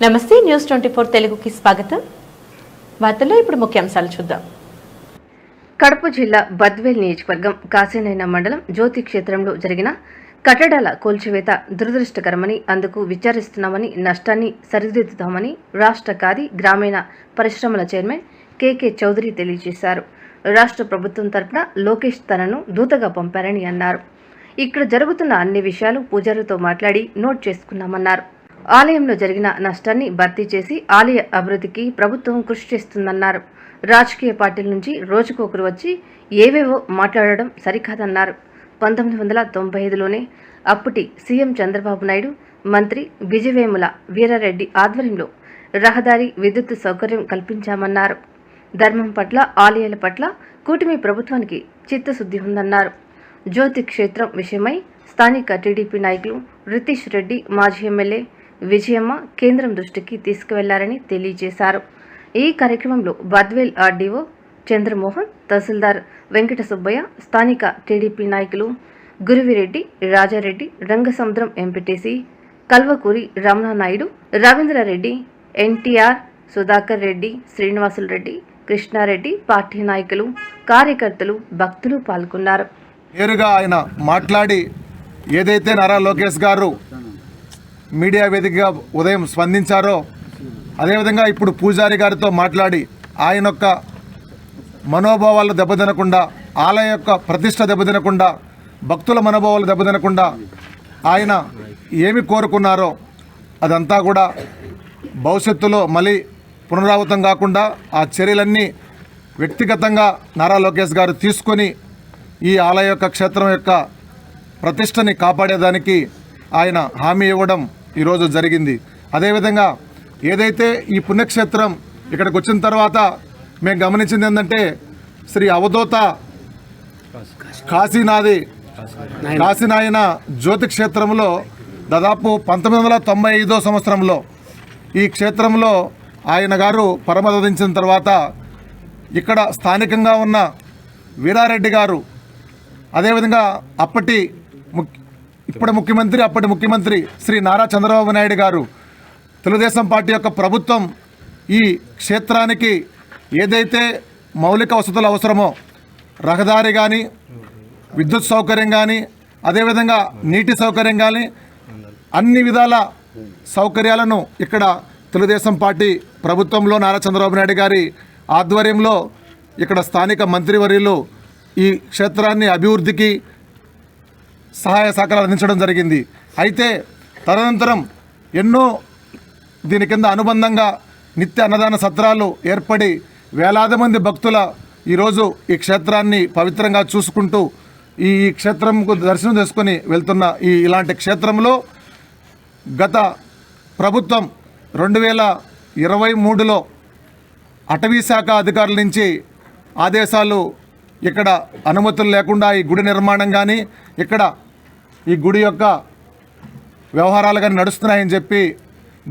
నమస్తే news twenty four తెలుగుకి స్వాగతం. వార్తల్లో ఇప్పుడు ముఖ్యాంశాలు చూద్దాం. కడప జిల్లా బద్వేల్ నియోజకవర్గం కాశీనైన మండలం జ్యోతి క్షేత్రంలో జరిగిన కట్టడాల కూల్చివేత దురదృష్టకరమని అందుకు విచారిస్తున్నామని నష్టాన్ని సరిదిద్దుతామని రాష్ట్ర ఖాదీ గ్రామీణ పరిశ్రమల చైర్మన్ కెకే చౌదరి తెలియజేశారు. రాష్ట్ర ప్రభుత్వం తరపున లోకేష్ తనను దూతగా పంపారని అన్నారు. ఇక్కడ జరుగుతున్న అన్ని విషయాలు పూజారులతో మాట్లాడి నోట్ చేసుకున్నామన్నారు. ఆలయంలో జరిగిన నష్టాన్ని భర్తీ చేసి ఆలయ అభివృద్ధికి ప్రభుత్వం కృషి చేస్తుందన్నారు. రాజకీయ పార్టీల నుంచి రోజుకొకరు వచ్చి ఏవేవో మాట్లాడడం సరికాదన్నారు. పంతొమ్మిది వందల తొంభై ఐదులోనే అప్పటి సీఎం చంద్రబాబు నాయుడు మంత్రి విజయవేముల వీరారెడ్డి ఆధ్వర్యంలో రహదారి విద్యుత్ సౌకర్యం కల్పించామన్నారు. ధర్మం పట్ల ఆలయాల పట్ల కూటమి ప్రభుత్వానికి చిత్తశుద్ధి ఉందన్నారు. జ్యోతి క్షేత్రం విషయమై స్థానిక టీడీపీ నాయకులు రితీష్ రెడ్డి మాజీ ఎమ్మెల్యే విజయమ్మ కేంద్రం దృష్టికి తీసుకువెళ్ళారని తెలియజేశారు. ఈ కార్యక్రమంలో బద్వేల్ ఆర్డీఓ చంద్రమోహన్ తహసీల్దార్ వెంకట సుబ్బయ్య స్థానిక టీడీపీ నాయకులు Guruvireddy Rajareddy Rangasamudram MPTC Kalvakuri Ramananaidu Ravindrareddy NTR Sudhakar Reddy Srinivasulu Reddy Krishnareddy party నాయకులు కార్యకర్తలు భక్తులు పాల్గొన్నారు. నేరుగా ఆయన మాట్లాడి ఏదైతే నారా లోకేష్ గారు మీడియా వేదికగా ఉదయం స్పందించారో అదేవిధంగా ఇప్పుడు పూజారి గారితో మాట్లాడి ఆయన యొక్క మనోభావాలు దెబ్బతినకుండా ఆలయ యొక్క ప్రతిష్ట దెబ్బతినకుండా భక్తుల మనోభావాలు దెబ్బతినకుండా ఆయన ఏమి కోరుకున్నారో అదంతా కూడా భవిష్యత్తులో మళ్ళీ పునరావృతం కాకుండా ఆ చర్యలన్నీ వ్యక్తిగతంగా నారా లోకేష్ గారు తీసుకొని ఈ ఆలయ యొక్క క్షేత్రం యొక్క ప్రతిష్టని కాపాడేదానికి ఆయన హామీ ఇవ్వడం ఈరోజు జరిగింది. అదేవిధంగా ఏదైతే ఈ పుణ్యక్షేత్రం ఇక్కడికి వచ్చిన తర్వాత మేము గమనించింది ఏంటంటే శ్రీ అవధూత కాశీనాథి కాశీనాయన జ్యోతి క్షేత్రంలో దాదాపు పంతొమ్మిది వందల తొంభై ఐదో సంవత్సరంలో ఈ క్షేత్రంలో ఆయన గారు పరమదించిన తర్వాత ఇక్కడ స్థానికంగా ఉన్న వీరారెడ్డి గారు అదేవిధంగా అప్పటి ఇప్పుడు ఇప్పటి ముఖ్యమంత్రి అప్పటి ముఖ్యమంత్రి శ్రీ నారా చంద్రబాబు నాయుడు గారు తెలుగుదేశం పార్టీ యొక్క ప్రభుత్వం ఈ క్షేత్రానికి ఏదైతే మౌలిక వసతులు అవసరమో రహదారి కానీ విద్యుత్ సౌకర్యం కానీ అదేవిధంగా నీటి సౌకర్యం కానీ అన్ని విధాల సౌకర్యాలను ఇక్కడ తెలుగుదేశం పార్టీ ప్రభుత్వంలో నారా చంద్రబాబు నాయుడు గారి ఆధ్వర్యంలో ఇక్కడ స్థానిక మంత్రివర్యులు ఈ క్షేత్రాన్ని అభివృద్ధికి సహాయ సహకారాలు అందించడం జరిగింది. అయితే తదనంతరం ఎన్నో దీని కింద అనుబంధంగా నిత్య అన్నదాన సత్రాలు ఏర్పడి వేలాది మంది భక్తుల ఈరోజు ఈ క్షేత్రాన్ని పవిత్రంగా చూసుకుంటూ ఈ క్షేత్రంకు దర్శనం చేసుకొని వెళ్తున్న ఈ ఇలాంటి క్షేత్రంలో గత ప్రభుత్వం రెండు వేల ఇరవై మూడులో అటవీ శాఖ అధికారుల నుంచి ఆదేశాలు ఇక్కడ అనుమతులు లేకుండా ఈ గుడి నిర్మాణం కానీ ఇక్కడ ఈ గుడి యొక్క వ్యవహారాలు కానీ నడుస్తున్నాయని చెప్పి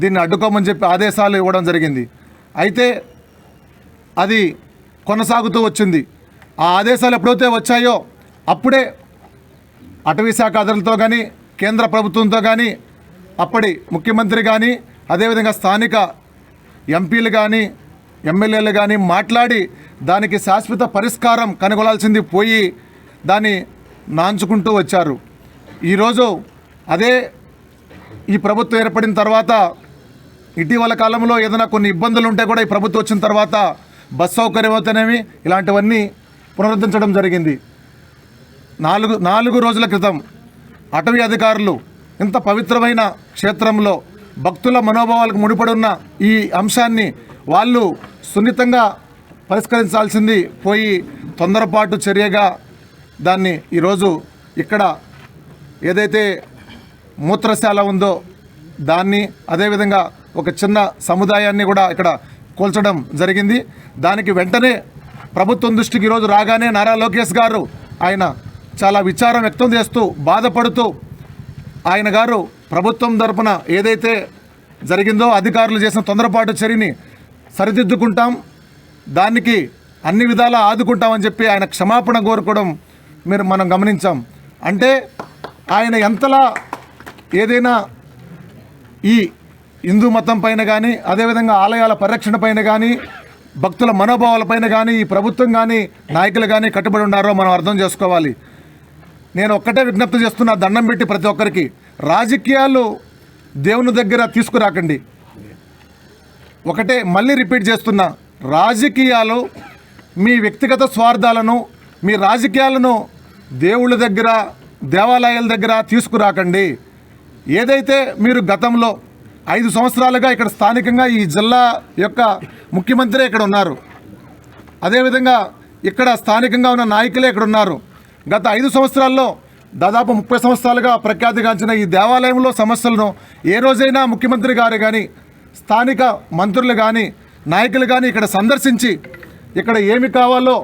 దీన్ని అడ్డుకోమని చెప్పి ఆదేశాలు ఇవ్వడం జరిగింది. అయితే అది కొనసాగుతూ వచ్చింది. ఆ ఆదేశాలు ఎప్పుడైతే వచ్చాయో అప్పుడే అటవీ శాఖ అధికారులతో కానీ కేంద్ర ప్రభుత్వంతో కానీ అప్పటి ముఖ్యమంత్రి కానీ అదేవిధంగా స్థానిక ఎంపీలు కానీ ఎమ్మెల్యేలు కానీ మాట్లాడి దానికి శాశ్వత పరిష్కారం కనుగొనాల్సింది పోయి దాన్ని నాంచుకుంటూ వచ్చారు. ఈరోజు అదే ఈ ప్రభుత్వం ఏర్పడిన తర్వాత ఇటీవల కాలంలో ఏదైనా కొన్ని ఇబ్బందులు ఉంటే కూడా ఈ ప్రభుత్వం వచ్చిన తర్వాత బస్ సౌకర్యం అవుతానేమి ఇలాంటివన్నీ పునరుద్ధరించడం జరిగింది. నాలుగు నాలుగు రోజుల క్రితం అటవీ అధికారులు ఇంత పవిత్రమైన క్షేత్రంలో భక్తుల మనోభావాలకు ముడిపడి ఉన్న ఈ అంశాన్ని వాళ్ళు సున్నితంగా పరిష్కరించాల్సింది పోయి తొందరపాటు చర్యగా దాన్ని ఈరోజు ఇక్కడ ఏదైతే మూత్రశాల ఉందో దాన్ని అదేవిధంగా ఒక చిన్న సముదాయాన్ని కూడా ఇక్కడ కూల్చడం జరిగింది. దానికి వెంటనే ప్రభుత్వం దృష్టికి ఈరోజు రాగానే నారా లోకేష్ గారు ఆయన చాలా విచారం వ్యక్తం చేస్తూ బాధపడుతూ ఆయన గారు ప్రభుత్వం తరపున ఏదైతే జరిగిందో అధికారులు చేసిన తొందరపాటు చర్యని సరిదిద్దుకుంటాం. దానికి అన్ని విధాలా ఆదుకుంటామని చెప్పి ఆయన క్షమాపణ కోరుకోవడం మీరు మనం గమనించాం. అంటే ఆయన ఎంతలా ఏదైనా ఈ హిందూ మతం పైన కానీ అదేవిధంగా ఆలయాల పరిరక్షణ పైన కానీ భక్తుల మనోభావాలపైన కానీ ఈ ప్రభుత్వం కానీ నాయకులు కానీ కట్టుబడి ఉన్నారో మనం అర్థం చేసుకోవాలి. నేను ఒక్కటే విజ్ఞప్తి చేస్తున్నా దండం పెట్టి ప్రతి ఒక్కరికి. రాజకీయాలు దేవుని దగ్గర తీసుకురాకండి. ఒకటే మళ్ళీ రిపీట్ చేస్తున్నా రాజకీయాలు మీ వ్యక్తిగత స్వార్థాలను మీ రాజకీయాలను దేవుళ్ళ దగ్గర దేవాలయాల దగ్గర తీసుకురాకండి. ఏదైతే మీరు గతంలో ఐదు సంవత్సరాలుగా ఇక్కడ స్థానికంగా ఈ జిల్లా యొక్క ముఖ్యమంత్రి ఇక్కడ ఉన్నారు అదేవిధంగా ఇక్కడ స్థానికంగా ఉన్న నాయకులే ఇక్కడ ఉన్నారు. గత ఐదు సంవత్సరాల్లో దాదాపు ముప్పై సంవత్సరాలుగా ప్రఖ్యాతిగాంచిన ఈ దేవాలయంలో సమస్యలను ఏ రోజైనా ముఖ్యమంత్రి గారు కానీ స్థానిక మంత్రులు కానీ నాయకులు కానీ ఇక్కడ సందర్శించి ఇక్కడ ఏమి కావాలో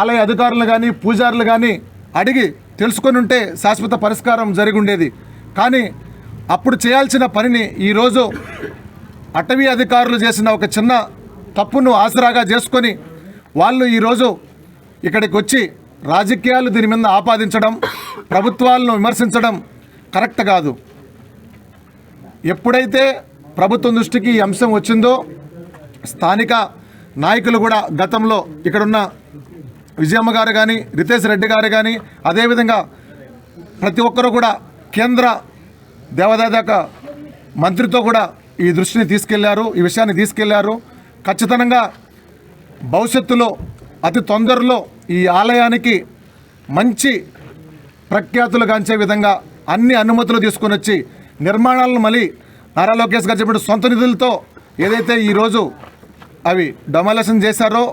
ఆలయ అధికారులు కానీ పూజారులు కానీ అడిగి తెలుసుకొని ఉంటే శాశ్వత పరిష్కారం జరిగి ఉండేది కానీ అప్పుడు చేయాల్సిన పనిని ఈరోజు అటవీ అధికారులు చేసిన ఒక చిన్న తప్పును ఆసరాగా చేసుకొని వాళ్ళు ఈరోజు ఇక్కడికి వచ్చి రాజకీయాలు దీని మీద ఆపాదించడం ప్రభుత్వాలను విమర్శించడం కరెక్ట్ కాదు. ఎప్పుడైతే ప్రభుత్వం దృష్టికి ఈ అంశం వచ్చిందో స్థానిక నాయకులు కూడా గతంలో ఇక్కడున్న విజయమ్మ గారు కానీ రితేష్ రెడ్డి గారు కానీ అదేవిధంగా ప్రతి ఒక్కరూ కూడా కేంద్ర దేవాదాయ మంత్రితో కూడా ఈ దృష్టిని తీసుకెళ్ళారు ఈ విషయాన్ని తీసుకెళ్ళారు. ఖచ్చితంగా భవిష్యత్తులో అతి తొందరలో ఈ ఆలయానికి మంచి ప్రఖ్యాతులు గాంచే విధంగా అన్ని అనుమతులు తీసుకొని వచ్చి నిర్మాణాలను మళ్ళీ నారా లోకేష్ గారు చెప్పిన సొంత నిధులతో ఏదైతే ఈరోజు అవి డొమాలేషన్ చేశారో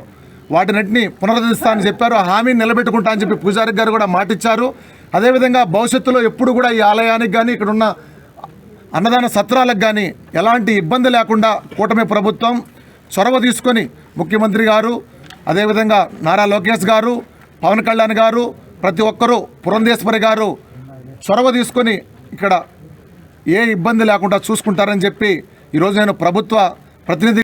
వాటినటిని పునరుద్ధరిస్తా అని చెప్పారు. ఆ హామీని నిలబెట్టుకుంటా అని చెప్పి పూజారి గారు కూడా మాటిచ్చారు. అదేవిధంగా భవిష్యత్తులో ఎప్పుడు కూడా ఈ ఆలయానికి కానీ ఇక్కడ ఉన్న అన్నదాన సత్రాలకు కానీ ఎలాంటి ఇబ్బంది లేకుండా కూటమి ప్రభుత్వం చొరవ తీసుకొని ముఖ్యమంత్రి గారు అదేవిధంగా నారా లోకేష్ గారు పవన్ కళ్యాణ్ గారు ప్రతి ఒక్కరూ పురంధేశ్వరి గారు చొరవ తీసుకొని ఇక్కడ ఏ ఇబ్బంది లేకుండా చూసుకుంటారని చెప్పి ఈరోజు నేను ప్రభుత్వ ప్రతినిధి